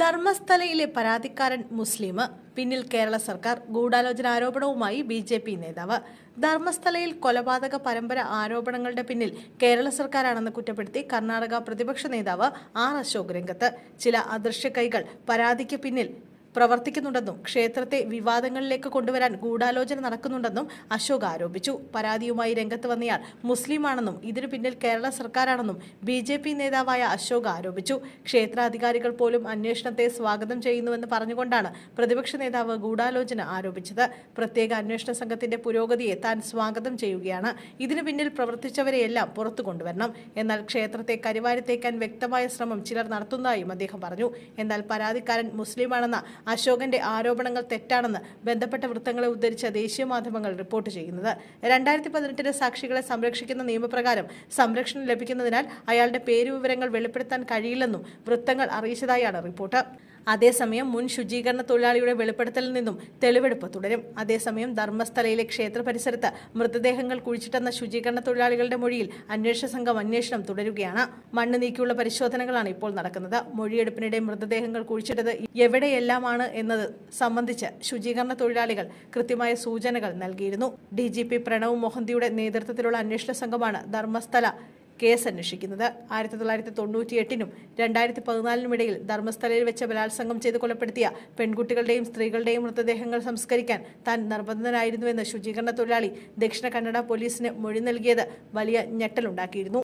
ധർമ്മസ്ഥലയിലെ പരാതിക്കാരൻ മുസ്ലിം. പിന്നിൽ കേരള സർക്കാർ ഗൂഢാലോചന ആരോപണവുമായി ബി ജെ പി നേതാവ്. ധർമ്മസ്ഥലയിൽ കൊലപാതക പരമ്പര ആരോപണങ്ങളുടെ പിന്നിൽ കേരള സർക്കാരാണെന്ന് കുറ്റപ്പെടുത്തി കർണാടക പ്രതിപക്ഷ നേതാവ് ആർ അശോക് രംഗത്ത്. ചില അദൃശ്യ കൈകൾ പരാതിക്ക് പിന്നിൽ പ്രവർത്തിക്കുന്നുണ്ടെന്നും ക്ഷേത്രത്തെ വിവാദങ്ങളിലേക്ക് കൊണ്ടുവരാൻ ഗൂഢാലോചന നടക്കുന്നുണ്ടെന്നും അശോക് ആരോപിച്ചു. പരാതിയുമായി രംഗത്ത് വന്നയാൾ മുസ്ലിമാണെന്നും ഇതിനു പിന്നിൽ കേരള സർക്കാരാണെന്നും ബി നേതാവായ അശോക് ആരോപിച്ചു. ക്ഷേത്രാധികാരികൾ പോലും അന്വേഷണത്തെ സ്വാഗതം ചെയ്യുന്നുവെന്ന് പറഞ്ഞുകൊണ്ടാണ് പ്രതിപക്ഷ നേതാവ് ഗൂഢാലോചന ആരോപിച്ചത്. പ്രത്യേക അന്വേഷണ സംഘത്തിന്റെ പുരോഗതിയെ താൻ സ്വാഗതം ചെയ്യുകയാണ്. ഇതിനു പിന്നിൽ പ്രവർത്തിച്ചവരെയെല്ലാം പുറത്തു കൊണ്ടുവരണം. എന്നാൽ ക്ഷേത്രത്തെ കരിവാരിത്തേക്കാൻ വ്യക്തമായ ശ്രമം ചിലർ നടത്തുന്നതായും അദ്ദേഹം പറഞ്ഞു. എന്നാൽ പരാതിക്കാരൻ മുസ്ലിമാണെന്ന അശോകന്റെ ആരോപണങ്ങൾ തെറ്റാണെന്ന് ബന്ധപ്പെട്ട വൃത്തങ്ങളെ ഉദ്ധരിച്ച ദേശീയ മാധ്യമങ്ങൾ റിപ്പോർട്ട് ചെയ്യുന്നത്. രണ്ടായിരത്തി പതിനെട്ടിലെ സാക്ഷികളെ സംരക്ഷിക്കുന്ന നിയമപ്രകാരം സംരക്ഷണം ലഭിക്കുന്നതിനാൽ അയാളുടെ പേരുവിവരങ്ങൾ വെളിപ്പെടുത്താൻ കഴിയില്ലെന്നും വൃത്തങ്ങൾ അറിയിച്ചതായാണ് റിപ്പോർട്ട്. അതേസമയം മുൻ ശുചീകരണ തൊഴിലാളിയുടെ വെളിപ്പെടുത്തലിൽ നിന്നും തെളിവെടുപ്പ് തുടരും. അതേസമയം ധർമ്മസ്ഥലയിലെ ക്ഷേത്ര പരിസരത്ത് മൃതദേഹങ്ങൾ കുഴിച്ചിട്ടെന്ന ശുചീകരണ തൊഴിലാളികളുടെ മൊഴിയിൽ അന്വേഷണ സംഘം അന്വേഷണം തുടരുകയാണ്. മണ്ണ് നീക്കിയുള്ള പരിശോധനകളാണ് ഇപ്പോൾ നടക്കുന്നത്. മൊഴിയെടുപ്പിനിടെ മൃതദേഹങ്ങൾ കുഴിച്ചിട്ടത് എവിടെയെല്ലാമാണ് എന്നത് സംബന്ധിച്ച് ശുചീകരണ തൊഴിലാളികൾ കൃത്യമായ സൂചനകൾ നൽകിയിരുന്നു. ഡി ജി പി പ്രണവ് മൊഹന്തിയുടെ നേതൃത്വത്തിലുള്ള അന്വേഷണ സംഘമാണ് ധർമ്മസ്ഥല കേസ് അന്വേഷിക്കുന്നത് ആയിരത്തി തൊള്ളായിരത്തി തൊണ്ണൂറ്റി എട്ടിനും രണ്ടായിരത്തി പതിനാലിനും ഇടയിൽ ധർമ്മസ്ഥലയിൽ വെച്ച് ബലാത്സംഗം ചെയ്ത് കൊലപ്പെടുത്തിയ പെൺകുട്ടികളുടെയും സ്ത്രീകളുടെയും മൃതദേഹങ്ങൾ സംസ്കരിക്കാൻ താൻ നിർബന്ധനായിരുന്നുവെന്ന് ശുചീകരണ തൊഴിലാളി ദക്ഷിണ കന്നഡ പോലീസിന് മൊഴി നൽകിയത് വലിയ ഞെട്ടലുണ്ടാക്കിയിരുന്നു.